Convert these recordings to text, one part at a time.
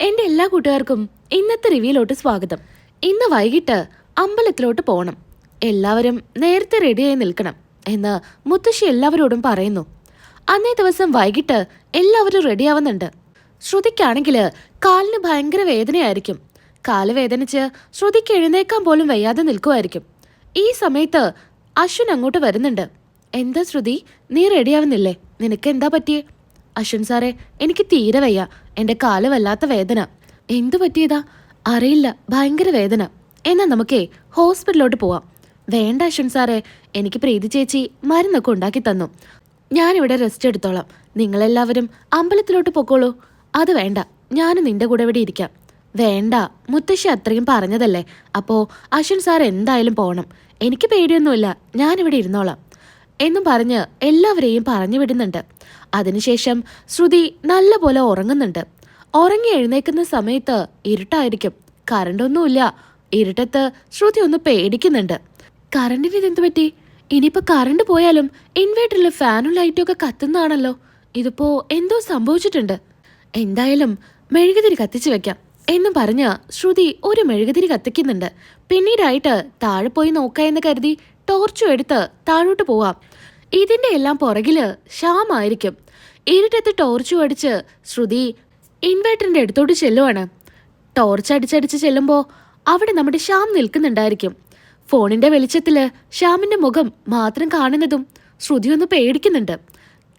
എന്റെ എല്ലാ കൂട്ടുകാർക്കും ഇന്നത്തെ റിവ്യൂലോട്ട് സ്വാഗതം. ഇന്ന് വൈകിട്ട് അമ്പലത്തിലോട്ട് പോകണം. എല്ലാവരും നേരത്തെ റെഡിയായി നിൽക്കണം എന്ന് മുത്തശ്ശി എല്ലാവരോടും പറയുന്നു. അന്നേ ദിവസം വൈകിട്ട് എല്ലാവരും റെഡിയാവുന്നുണ്ട്. ശ്രുതിക്കാണെങ്കിൽ കാലിന് ഭയങ്കര വേദനയായിരിക്കും. കാൽ വേദനിച്ച് ശ്രുതിക്ക് എഴുന്നേക്കാൻ പോലും വയ്യാതെ നിൽക്കുമായിരിക്കും. ഈ സമയത്ത് അശ്വിൻ അങ്ങോട്ട് വരുന്നുണ്ട്. എന്താ ശ്രുതി നീ റെഡിയാവുന്നില്ലേ? നിനക്ക് എന്താ പറ്റിയേ? അശ്വിൻ സാറേ എനിക്ക് തീരെ വയ്യ. എന്റെ കാൽ വല്ലാത്ത വേദന. എന്തു പറ്റിയതാ? അറിയില്ല. ഭയങ്കര വേദന. എന്നാ നമുക്കേ ഹോസ്പിറ്റലിലോട്ട് പോവാം. വേണ്ട അശ്വിൻ സാറേ. എനിക്ക് പ്രീതി ചേച്ചി മരുന്നൊക്കെ ഉണ്ടാക്കി തന്നു. ഞാനിവിടെ റെസ്റ്റ് എടുത്തോളാം. നിങ്ങളെല്ലാവരും അമ്പലത്തിലോട്ട് പൊക്കോളൂ. അത് വേണ്ട. ഞാനും നിന്റെ കൂടെ ഇവിടെ ഇരിക്കാം. വേണ്ട. മുത്തശ്ശി അത്രയും പറഞ്ഞതല്ലേ. അപ്പോ അശ്വിൻ സാർ എന്തായാലും പോകണം എനിക്ക് പേടിയൊന്നുമില്ല. ഞാനിവിടെ ഇരുന്നോളാം. എന്നും പറഞ്ഞ് എല്ലാവരെയും പറഞ്ഞു വിടുന്നുണ്ട് അതിനുശേഷം ശ്രുതി നല്ലപോലെ ഉറങ്ങുന്നുണ്ട്. ഉറങ്ങി എഴുന്നേക്കുന്ന സമയത്ത് ഇരുട്ടായിരിക്കും. കറണ്ടൊന്നുമില്ല. ഇരുട്ടത്ത് ശ്രുതി ഒന്ന് പേടിക്കുന്നുണ്ട്. കറണ്ടിന് ഇതെന്ത് പറ്റി? ഇനിയിപ്പോ കറണ്ട് പോയാലും ഇൻവേർട്ടറിൽ ഫാനും ലൈറ്റും ഒക്കെ കത്തുന്നതാണല്ലോ. ഇതിപ്പോ എന്തോ സംഭവിച്ചിട്ടുണ്ട്. എന്തായാലും മെഴുകുതിരി കത്തിച്ചു വെക്കാം എന്നും പറഞ്ഞ് ശ്രുതി ഒരു മെഴുകുതിരി കത്തിക്കുന്നുണ്ട്. പിന്നീടായിട്ട് താഴെ പോയി നോക്കായെന്ന് കരുതി ടോർച്ചും എടുത്ത് താഴോട്ട് പോവാം. ഇതിന്റെ എല്ലാം പുറകിൽ ശ്യാമായിരിക്കും ഇരുട്ടത്ത് ടോർച്ചു അടിച്ച് ശ്രുതി ഇൻവേർട്ടറിന്റെ അടുത്തോട്ട് ചെല്ലുവാണ്. ടോർച്ച് അടിച്ചടിച്ച് ചെല്ലുമ്പോൾ അവിടെ നമ്മുടെ ശ്യാം നിൽക്കുന്നുണ്ടായിരിക്കും. ഫോണിന്റെ വെളിച്ചത്തിൽ ശ്യാമിന്റെ മുഖം മാത്രം കാണുന്നതും ശ്രുതി ഒന്ന് പേടിക്കുന്നുണ്ട്.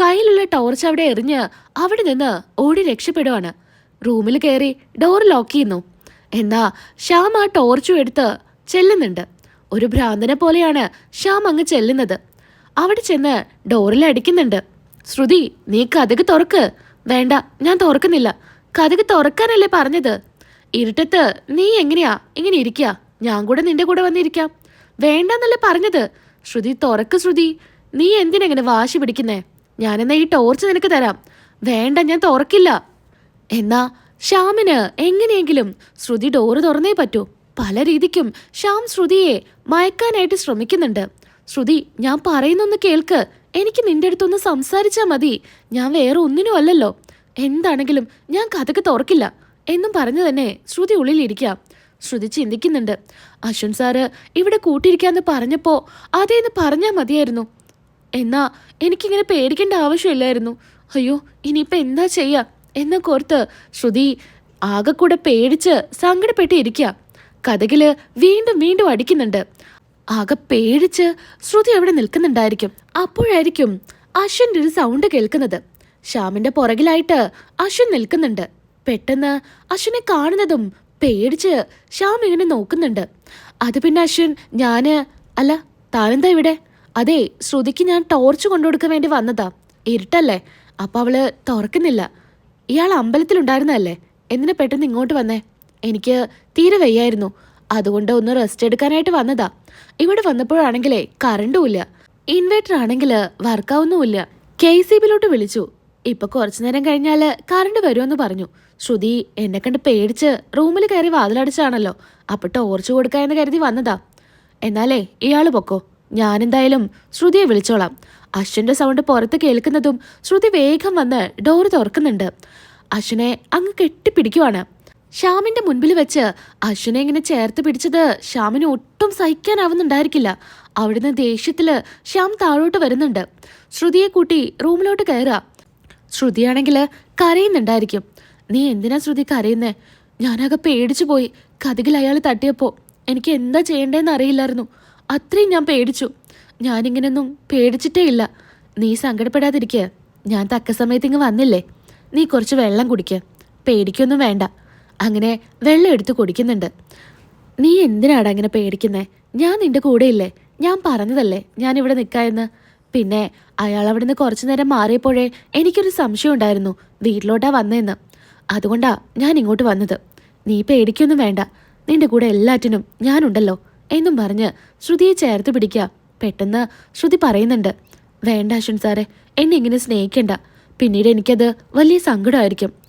കയ്യിലുള്ള ടോർച്ച് അവിടെ എറിഞ്ഞ് അവിടെ നിന്ന് ഓടി രക്ഷപ്പെടുവാണ്. റൂമിൽ കയറി ഡോർ ലോക്ക് ചെയ്യുന്നു. എന്നാ ശ്യാം ആ ടോർച്ചും എടുത്ത് ചെല്ലുന്നുണ്ട്. ഒരു ഭ്രാന്തനെ പോലെയാണ് ശ്യാം അങ്ങ് ചെല്ലുന്നത്. അവിടെ ചെന്ന് ഡോറിൽ അടിക്കുന്നുണ്ട്. ശ്രുതി നീ കഥക് തുറക്ക്. വേണ്ട ഞാൻ തുറക്കുന്നില്ല. കഥക് തുറക്കാനല്ലേ പറഞ്ഞത്? ഇരുട്ടത്ത് നീ എങ്ങനെയാ? ഇങ്ങനെ ഇരിക്കുക ഞാൻ കൂടെ നിന്റെ കൂടെ വന്നിരിക്കാം. വേണ്ടെന്നല്ലേ പറഞ്ഞത്? ശ്രുതി തുറക്ക് ശ്രുതി. നീ എന്തിനെങ്ങനെ വാശി പിടിക്കുന്നേ? ഞാനെന്നാ ഈ ടോർച്ച് നിനക്ക് തരാം. വേണ്ട ഞാൻ തുറക്കില്ല. എന്നാ ശ്യാമിന് എങ്ങനെയെങ്കിലും ശ്രുതി ഡോറ് തുറന്നേ പറ്റൂ. പല രീതിക്കും ശ്യാം ശ്രുതിയെ മയക്കാനായിട്ട് ശ്രമിക്കുന്നുണ്ട്. ശ്രുതി ഞാൻ പറയുന്നൊന്ന് കേൾക്ക്. എനിക്ക് നിന്റെ അടുത്തൊന്ന് സംസാരിച്ചാൽ മതി. ഞാൻ വേറെ ഒന്നിനും അല്ലല്ലോ. എന്താണെങ്കിലും ഞാൻ കഥക്ക് തുറക്കില്ല. എന്നും പറഞ്ഞു തന്നെ ശ്രുതി ഉള്ളിലിരിക്കാം. ശ്രുതി ചിന്തിക്കുന്നുണ്ട്. അശ്വൻ സാറ് ഇവിടെ കൂട്ടിയിരിക്കാന്ന് പറഞ്ഞപ്പോ അതേന്ന് പറഞ്ഞാൽ മതിയായിരുന്നു. എന്നാ എനിക്കിങ്ങനെ പേടിക്കേണ്ട ആവശ്യമില്ലായിരുന്നു. അയ്യോ ഇനിയിപ്പോ എന്താ ചെയ്യാ? എന്ന കോർത്ത് ശ്രുതി ആകെ കൂടെ പേടിച്ച് സങ്കടപ്പെട്ട് ഇരിക്കുക കഥകിൽ വീണ്ടും വീണ്ടും അടിക്കുന്നുണ്ട്. ആകെ പേടിച്ച് ശ്രുതി അവിടെ നിൽക്കുന്നുണ്ടായിരിക്കും. അപ്പോഴായിരിക്കും അശ്വിന്റെ ഒരു സൗണ്ട് കേൾക്കുന്നത്. ശ്യാമിന്റെ പുറകിലായിട്ട് അശ്വിൻ നിൽക്കുന്നുണ്ട്. പെട്ടെന്ന് അശ്വിനെ കാണുന്നതും പേടിച്ച് ശ്യാം ഇങ്ങനെ നോക്കുന്നുണ്ട്. അത് പിന്നെ അശ്വിൻ ഞാൻ അല്ല താനെന്താ ഇവിടെ? അതെ ശ്രുതിക്ക് ഞാൻ ടോർച്ച് കൊണ്ടുകൊടുക്കാൻ വേണ്ടി വന്നതാ. ഇരുട്ടല്ലേ? അപ്പൊ അവൾ തുറക്കുന്നില്ല. ഇയാൾ അമ്പലത്തിലുണ്ടായിരുന്നല്ലേ എന്തിനാ പെട്ടെന്ന് ഇങ്ങോട്ട് വന്നേ? എനിക്ക് തീരെ വയ്യായിരുന്നു. അതുകൊണ്ട് ഒന്ന് റെസ്റ്റ് എടുക്കാനായിട്ട് വന്നതാ. ഇവിടെ വന്നപ്പോഴാണെങ്കിലേ കറണ്ടും ഇല്ല. ഇൻവേർട്ടർ ആണെങ്കിൽ വർക്കാവുന്നുമില്ല കെ സി ബിയിലോട്ട് വിളിച്ചു. ഇപ്പൊ കുറച്ചു നേരം കഴിഞ്ഞാൽ കറണ്ട് വരുമെന്ന് പറഞ്ഞു. ശ്രുതി എന്നെ കണ്ട് പേടിച്ച് റൂമിൽ കയറി വാതിലടിച്ചാണല്ലോ. അപ്പൊ ടോർച്ച് കൊടുക്കാന്ന് കരുതി വന്നതാ. എന്നാലേ ഇയാൾ പൊക്കോ. ഞാനെന്തായാലും ശ്രുതിയെ വിളിച്ചോളാം. അശ്വന്റെ സൗണ്ട് പുറത്ത് കേൾക്കുന്നതും ശ്രുതി വേഗം വന്ന് ഡോറ് തുറക്കുന്നുണ്ട്. അശ്വിനെ അങ്ങ് കെട്ടിപ്പിടിക്കുവാണ്. ശ്യാമിന്റെ മുൻപിൽ വെച്ച് അശ്വിനെ ഇങ്ങനെ ചേർത്ത് പിടിച്ചത് ശ്യാമിന് ഒട്ടും സഹിക്കാനാവുന്നുണ്ടായിരിക്കില്ല. അവിടുന്ന് ദേഷ്യത്തിൽ ശ്യാം താഴോട്ട് വരുന്നുണ്ട്. ശ്രുതിയെ കൂട്ടി റൂമിലോട്ട് കയറുക. ശ്രുതിയാണെങ്കിൽ കരയുന്നുണ്ടായിരിക്കും. നീ എന്തിനാ ശ്രുതി കരയുന്നേ? ഞാനാകെ പേടിച്ചു പോയി കഥകിൽ അയാൾ തട്ടിയപ്പോ എനിക്ക് എന്താ ചെയ്യേണ്ടതെന്ന് അറിയില്ലായിരുന്നു. അത്രയും ഞാൻ പേടിച്ചു. ഞാനിങ്ങനെയൊന്നും പേടിച്ചിട്ടേ ഇല്ല. നീ സങ്കടപ്പെടാതിരിക്കുക ഞാൻ തക്ക സമയത്ത് ഇങ്ങ് വന്നില്ലേ? നീ കുറച്ച് വെള്ളം കുടിക്കുക പേടിക്കൊന്നും വേണ്ട. അങ്ങനെ വെള്ളം എടുത്ത് കുടിക്കുന്നുണ്ട്. നീ എന്തിനാടാ അങ്ങനെ പേടിക്കുന്നേ? ഞാൻ നിന്റെ കൂടെയില്ലേ? ഞാൻ പറഞ്ഞതല്ലേ ഞാൻ ഇവിടെ നിൽക്കാമെന്ന് പിന്നെ അയാൾ അവിടുന്ന് കുറച്ചു നേരം മാറിയപ്പോഴേ എനിക്കൊരു സംശയം ഉണ്ടായിരുന്നു. വീട്ടിലോട്ടാ വന്നതെന്ന് അതുകൊണ്ടാ ഞാൻ ഇങ്ങോട്ട് വന്നത്. നീ പേടിക്കൊന്നും വേണ്ട. നിന്റെ കൂടെ എല്ലാറ്റിനും ഞാനുണ്ടല്ലോ എന്നും പറഞ്ഞ് ശ്രുതിയെ ചേർത്ത് പിടിക്കുക. പെട്ടെന്ന് ശ്രുതി പറയുന്നുണ്ട്. വേണ്ട അശ്വൻ സാറേ എന്നെ ഇങ്ങനെ സ്നേഹിക്കണ്ട. പിന്നീട് എനിക്കത് വലിയ സങ്കടമായിരിക്കും.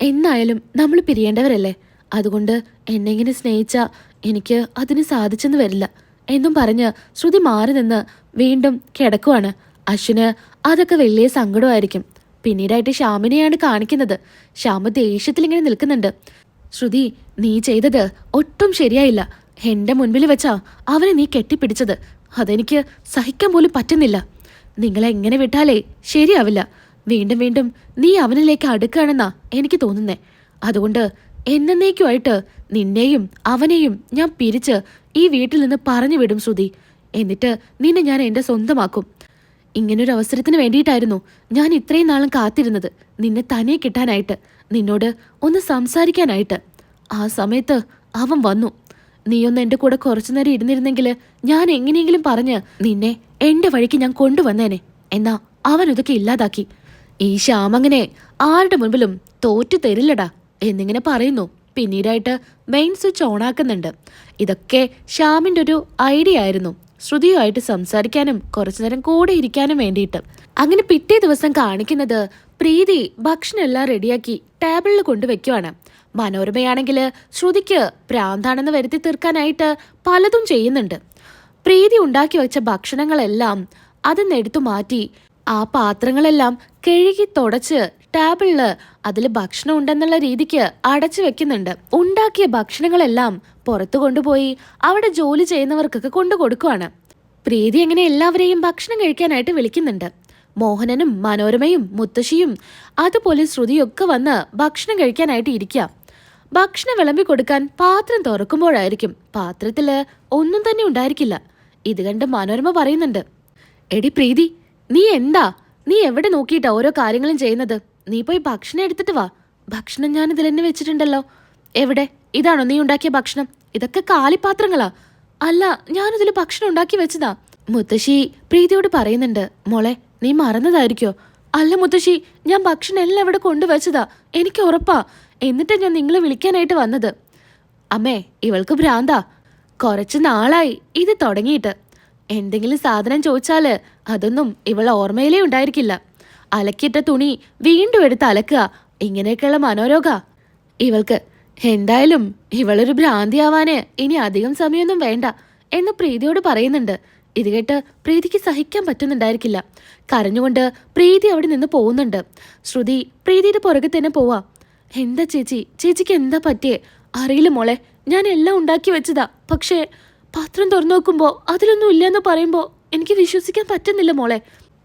എന്നായാലും നമ്മൾ പിരിയേണ്ടവരല്ലേ? അതുകൊണ്ട് എന്നെ ഇങ്ങനെ സ്നേഹിച്ച എനിക്ക് അതിന് സാധിച്ചെന്ന് വരില്ല എന്നും പറഞ്ഞ് ശ്രുതി മാറി നിന്ന് വീണ്ടും കിടക്കുവാണ്. അശ്വിന് അതൊക്കെ വലിയ സങ്കടമായിരിക്കും. പിന്നീടായിട്ട് ശ്യാമിനെയാണ് കാണിക്കുന്നത്. ശ്യാമ ദേഷ്യത്തിൽ ഇങ്ങനെ നിൽക്കുന്നുണ്ട്. ശ്രുതി നീ ചെയ്തത് ഒട്ടും ശരിയായില്ല. എന്റെ മുൻപിൽ വെച്ചാ അവനെ നീ കെട്ടിപ്പിടിച്ചത്. അതെനിക്ക് സഹിക്കാൻ പോലും പറ്റുന്നില്ല. നിങ്ങളെങ്ങനെ വിട്ടാലേ ശരിയാവില്ല. വീണ്ടും വീണ്ടും നീ അവനിലേക്ക് അടുക്കുകയാണെന്നാ എനിക്ക് തോന്നുന്നേ. അതുകൊണ്ട് എന്നേക്കുമായിട്ട് നിന്നെയും അവനെയും ഞാൻ പിരിച്ച് ഈ വീട്ടിൽ നിന്ന് പറഞ്ഞു വിടും ശ്രുതി. എന്നിട്ട് നിന്നെ ഞാൻ എന്റെ സ്വന്തമാക്കും. ഇങ്ങനൊരു അവസരത്തിന് വേണ്ടിയിട്ടായിരുന്നു ഞാൻ ഇത്രയും നാളും കാത്തിരുന്നത്. നിന്നെ തനിയെ കിട്ടാനായിട്ട് നിന്നോട് ഒന്ന് സംസാരിക്കാനായിട്ട്. ആ സമയത്ത് അവൻ വന്നു. നീയൊന്ന് എന്റെ കൂടെ കുറച്ചു നേരം ഇരുന്നിരുന്നെങ്കിൽ ഞാൻ എങ്ങനെയെങ്കിലും പറഞ്ഞ് നിന്നെ എന്റെ വഴിക്ക് ഞാൻ കൊണ്ടുവന്നേനെ. എന്നാ അവൻ ഇതൊക്കെ ഇല്ലാതാക്കി. ഈ ശ്യാമങ്ങനെ ആരുടെ മുൻപിലും തോറ്റു തരില്ലടാ എന്നിങ്ങനെ പറയുന്നു. പിന്നീടായിട്ട് മെയിൻ സ്വിച്ച് ഓണാക്കുന്നുണ്ട് ഇതൊക്കെ ശ്യാമിന്റെ ഒരു ഐഡിയ ആയിരുന്നു. ശ്രുതിയുമായിട്ട് സംസാരിക്കാനും കുറച്ചു നേരം കൂടെ ഇരിക്കാനും വേണ്ടിയിട്ട്. അങ്ങനെ പിറ്റേ ദിവസം കാണിക്കുന്നത് പ്രീതി ഭക്ഷണം എല്ലാം റെഡിയാക്കി ടേബിളിൽ കൊണ്ടുവയ്ക്കുവാണ്. മനോരമയാണെങ്കിൽ ശ്രുതിക്ക് പ്രാന്താണെന്ന് വരുത്തി തീർക്കാനായിട്ട് പലതും ചെയ്യുന്നുണ്ട്. പ്രീതി ഉണ്ടാക്കി വെച്ച ഭക്ഷണങ്ങളെല്ലാം അതിന്നെടുത്തു മാറ്റി ആ പാത്രങ്ങളെല്ലാം കഴുകി തുടച്ച് ടാബിളിൽ അതിൽ ഭക്ഷണം ഉണ്ടെന്നുള്ള രീതിക്ക് അടച്ചു വെക്കുന്നുണ്ട്. ഉണ്ടാക്കിയ ഭക്ഷണങ്ങളെല്ലാം പുറത്തു കൊണ്ടുപോയി അവിടെ ജോലി ചെയ്യുന്നവർക്കൊക്കെ കൊണ്ടു കൊടുക്കുവാണ്. പ്രീതി അങ്ങനെ എല്ലാവരെയും ഭക്ഷണം കഴിക്കാനായിട്ട് വിളിക്കുന്നുണ്ട്. മോഹനനും മനോരമയും മുത്തശ്ശിയും അതുപോലെ ശ്രുതിയൊക്കെ വന്ന് ഭക്ഷണം കഴിക്കാനായിട്ട് ഇരിക്കാം. ഭക്ഷണം വിളമ്പി കൊടുക്കാൻ പാത്രം തുറക്കുമ്പോഴായിരിക്കും. പാത്രത്തിൽ ഒന്നും തന്നെ ഉണ്ടായിരിക്കില്ല. ഇത് കണ്ട് മനോരമ പറയുന്നുണ്ട്. എടി പ്രീതി നീ എന്താ നീ എവിടെ നോക്കിയിട്ടാ ഓരോ കാര്യങ്ങളും ചെയ്യുന്നത്? നീ പോയി ഭക്ഷണം എടുത്തിട്ട് വാ. ഭക്ഷണം ഞാൻ ഇതിൽ തന്നെ വെച്ചിട്ടുണ്ടല്ലോ. എവിടെ? ഇതാണോ നീ ഉണ്ടാക്കിയ ഭക്ഷണം? ഇതൊക്കെ കാലിപ്പാത്രങ്ങളാ അല്ല ഞാനിതിൽ ഭക്ഷണം ഉണ്ടാക്കി വെച്ചതാ. മുത്തശ്ശി പ്രീതിയോട് പറയുന്നുണ്ട് മോളെ നീ മറന്നതായിരിക്കോ? അല്ല മുത്തശ്ശി ഞാൻ ഭക്ഷണം എല്ലാം ഇവിടെ കൊണ്ടുവച്ചതാ. എനിക്ക് ഉറപ്പാ. എന്നിട്ട് ഞാൻ നിങ്ങളെ വിളിക്കാനായിട്ട് വന്നത്. അമ്മേ ഇവൾക്ക് ഭ്രാന്താ. കുറച്ച് നാളായി. ഇത് തുടങ്ങിയിട്ട്. എന്തെങ്കിലും സാധനം ചോദിച്ചാൽ അതൊന്നും ഇവളെ ഓർമ്മയിലേ ഉണ്ടായിരിക്കില്ല. അലക്കിയിട്ട തുണി വീണ്ടും എടുത്ത് അലക്കുക. ഇങ്ങനെയൊക്കെയുള്ള മനോരോഗ. ഇവൾക്ക് എന്തായാലും ഇവളൊരു ഭ്രാന്തിയാവാന് ഇനി അധികം സമയമൊന്നും വേണ്ട എന്ന് പ്രീതിയോട് പറയുന്നുണ്ട്. ഇത് കേട്ട് പ്രീതിക്ക് സഹിക്കാൻ പറ്റുന്നുണ്ടായിരിക്കില്ല. കരഞ്ഞുകൊണ്ട് പ്രീതി അവിടെ നിന്ന് പോകുന്നുണ്ട്. ശ്രുതി പ്രീതിയുടെ പുറകെ തന്നെ പോവാ. എന്താ ചേച്ചി? ചേച്ചിക്ക് എന്താ പറ്റിയേ? അറിയില്ല മോളെ. ഞാൻ എല്ലാം ഉണ്ടാക്കി വെച്ചതാ. പക്ഷേ പാത്രം തുറന്നു നോക്കുമ്പോ അതിലൊന്നും ഇല്ലെന്ന് പറയുമ്പോൾ എനിക്ക് വിശ്വസിക്കാൻ പറ്റുന്നില്ല മോളെ.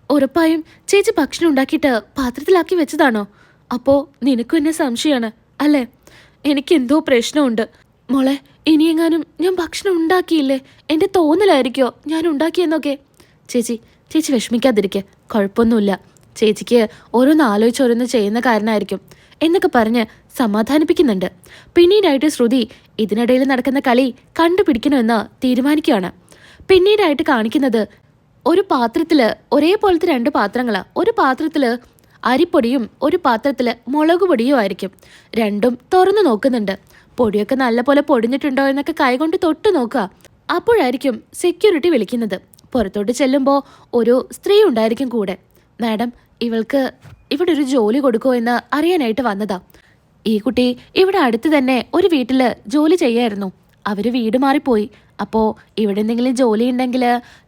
ഉറപ്പായും ചേച്ചി ഭക്ഷണം ഉണ്ടാക്കിയിട്ട് പാത്രത്തിലാക്കി വെച്ചതാണോ? അപ്പോ നിനക്കും എന്നെ സംശയമാണ് അല്ലേ? എനിക്ക് എന്തോ പ്രശ്നമുണ്ട്. മോളെ ഇനിയെങ്ങാനും ഞാൻ ഭക്ഷണം ഉണ്ടാക്കിയില്ലേ? എന്റെ തോന്നലായിരിക്കോ ഞാൻ ഉണ്ടാക്കിയെന്നൊക്കെ? ചേച്ചി ചേച്ചി വിഷമിക്കാതിരിക്കെ. കുഴപ്പമൊന്നുമില്ല. ചേച്ചിക്ക് ഓരോന്ന് ആലോചിച്ച് ഓരോന്ന് ചെയ്യുന്ന കാരണമായിരിക്കും എന്നൊക്കെ പറഞ്ഞ് സമാധാനിപ്പിക്കുന്നുണ്ട്. പിന്നീടായിട്ട് ശ്രുതി ഇതിനിടയിൽ നടക്കുന്ന കളി കണ്ടുപിടിക്കണമെന്ന് തീരുമാനിക്കുകയാണ്. പിന്നീടായിട്ട് കാണിക്കുന്നത് ഒരു പാത്രത്തിൽ ഒരേപോലത്തെ രണ്ട് പാത്രങ്ങളാ. ഒരു പാത്രത്തിൽ അരിപ്പൊടിയും ഒരു പാത്രത്തിൽ മുളക് പൊടിയും ആയിരിക്കും. രണ്ടും തുറന്നു നോക്കുന്നുണ്ട്. പൊടിയൊക്കെ നല്ലപോലെ പൊടിഞ്ഞിട്ടുണ്ടോ എന്നൊക്കെ കൈകൊണ്ട് തൊട്ട് നോക്കുക. അപ്പോഴായിരിക്കും സെക്യൂരിറ്റി വിളിക്കുന്നത്. പുറത്തോട്ട് ചെല്ലുമ്പോൾ ഒരു സ്ത്രീ ഉണ്ടായിരിക്കും കൂടെ. മാഡം ഇവൾക്ക് ഇവിടെ ഒരു ജോലി കൊടുക്കുമോ എന്ന് അറിയാനായിട്ട് വന്നതാ. ഈ കുട്ടി ഇവിടെ അടുത്ത് തന്നെ ഒരു വീട്ടിൽ ജോലി ചെയ്യായിരുന്നു. അവർ വീട് മാറിപ്പോയി. അപ്പോ ഇവിടെ എന്തെങ്കിലും ജോലി ഉണ്ടെങ്കിൽ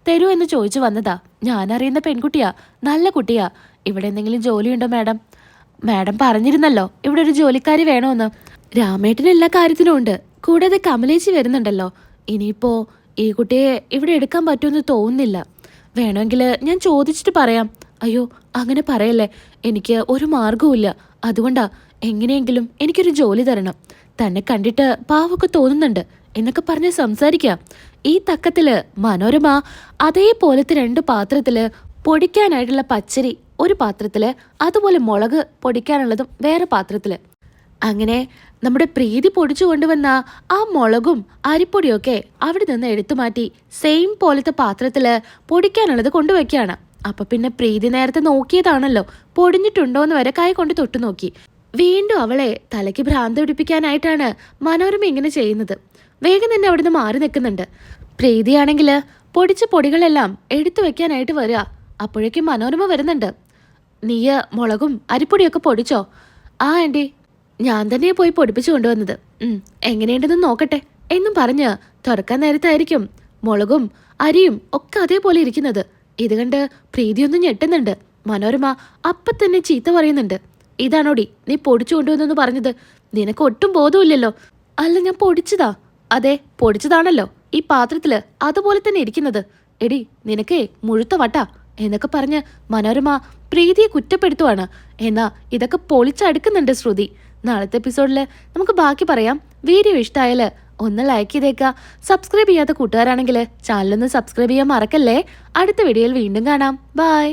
തരൂ എന്ന് ചോദിച്ചു വന്നതാ. ഞാൻ അറിയുന്ന പെൺകുട്ടിയാ നല്ല കുട്ടിയാ. ഇവിടെ എന്തെങ്കിലും ജോലി ഉണ്ടോ മാഡം? മാഡം പറഞ്ഞിരുന്നല്ലോ ഇവിടെ ഒരു ജോലിക്കാരി വേണമെന്ന് രാമേട്ടന് എല്ലാ കാര്യത്തിനും ഉണ്ട്. കൂടാതെ കമലേച്ചി വരുന്നുണ്ടല്ലോ. ഇനിയിപ്പോ ഈ കുട്ടിയെ ഇവിടെ എടുക്കാൻ പറ്റുമെന്ന് തോന്നുന്നില്ല. വേണമെങ്കിൽ ഞാൻ ചോദിച്ചിട്ട് പറയാം. അയ്യോ അങ്ങനെ പറയല്ലേ. എനിക്ക് ഒരു മാർഗവുമില്ല അതുകൊണ്ടാ എങ്ങനെയെങ്കിലും എനിക്കൊരു ജോലി തരണം. തന്നെ കണ്ടിട്ട് പാവൊക്കെ തോന്നുന്നുണ്ട്. എന്നൊക്കെ പറഞ്ഞ് സംസാരിക്കാം. ഈ തക്കത്തിൽ മനോരമ അതേപോലത്തെ രണ്ട് പാത്രത്തിൽ പൊടിക്കാനായിട്ടുള്ള പച്ചരി ഒരു പാത്രത്തിൽ അതുപോലെ മുളക് പൊടിക്കാനുള്ളതും വേറെ പാത്രത്തിൽ. അങ്ങനെ നമ്മുടെ പ്രീതി പൊടിച്ചു കൊണ്ടുവന്ന ആ മുളകും അരിപ്പൊടിയൊക്കെ അവിടെ നിന്ന് എടുത്തു മാറ്റി സെയിം പോലത്തെ പാത്രത്തിൽ പൊടിക്കാനുള്ളത് കൊണ്ടുവയ്ക്കുകയാണ് അപ്പൊ പിന്നെ പ്രീതി നേരത്തെ നോക്കിയതാണല്ലോ. പൊടിഞ്ഞിട്ടുണ്ടോ എന്ന് വരെ കൈ കൊണ്ട് തൊട്ടു നോക്കി വീണ്ടും അവളെ തലയ്ക്ക് ഭ്രാന്ത് പിടിപ്പിക്കാനായിട്ടാണ് മനോരമ ഇങ്ങനെ ചെയ്യുന്നത്. വേഗം തന്നെ അവിടുന്ന് മാറി നിൽക്കുന്നുണ്ട്. പ്രീതിയാണെങ്കിൽ പൊടിച്ച പൊടികളെല്ലാം എടുത്തു വെക്കാനായിട്ട് വരിക. അപ്പോഴേക്കും മനോരമ വരുന്നുണ്ട്. നീയ മുളകും അരിപ്പൊടിയൊക്കെ പൊടിച്ചോ? ആ ആന്റി. ഞാൻ തന്നെ പോയി പൊടിപ്പിച്ചു കൊണ്ടുവന്നത്. എങ്ങനെയുണ്ടെന്ന് നോക്കട്ടെ എന്നും പറഞ്ഞ് തുറക്കാൻ നേരത്തായിരിക്കും മുളകും അരിയും ഒക്കെ അതേപോലെ ഇരിക്കുന്നത്. ഇത് കണ്ട് പ്രീതിയൊന്നും ഞെട്ടുന്നുണ്ട്. മനോരമ അപ്പ തന്നെ ചീത്ത പറയുന്നുണ്ട്. ഇതാണോടി നീ പൊടിച്ചു കൊണ്ടുവന്നെന്ന് പറഞ്ഞത്. നിനക്ക് ഒട്ടും ബോധമില്ലല്ലോ അല്ല ഞാൻ പൊടിച്ചതാ. അതെ പൊടിച്ചതാണല്ലോ. ഈ പാത്രത്തിൽ അതുപോലെ തന്നെ ഇരിക്കുന്നത്. എടി നിനക്കേ മുഴുത്ത വട്ട എന്നൊക്കെ പറഞ്ഞ് മനോരമ പ്രീതിയെ കുറ്റപ്പെടുത്തുവാണ്. എന്നാ ഇതൊക്കെ പൊളിച്ചടുക്കുന്നുണ്ട് ശ്രുതി. നാളത്തെ എപ്പിസോഡിൽ നമുക്ക് ബാക്കി പറയാം. വീഡിയോ ഇഷ്ടമായാൽ ഒന്ന് ലൈക്ക് ചെയ്തേക്കുക സബ്സ്ക്രൈബ് ചെയ്യാത്ത കൂട്ടുകാരാണെങ്കിൽ ചാനലൊന്ന് സബ്സ്ക്രൈബ് ചെയ്യാൻ മറക്കല്ലേ. അടുത്ത വീഡിയോയിൽ വീണ്ടും കാണാം. ബൈ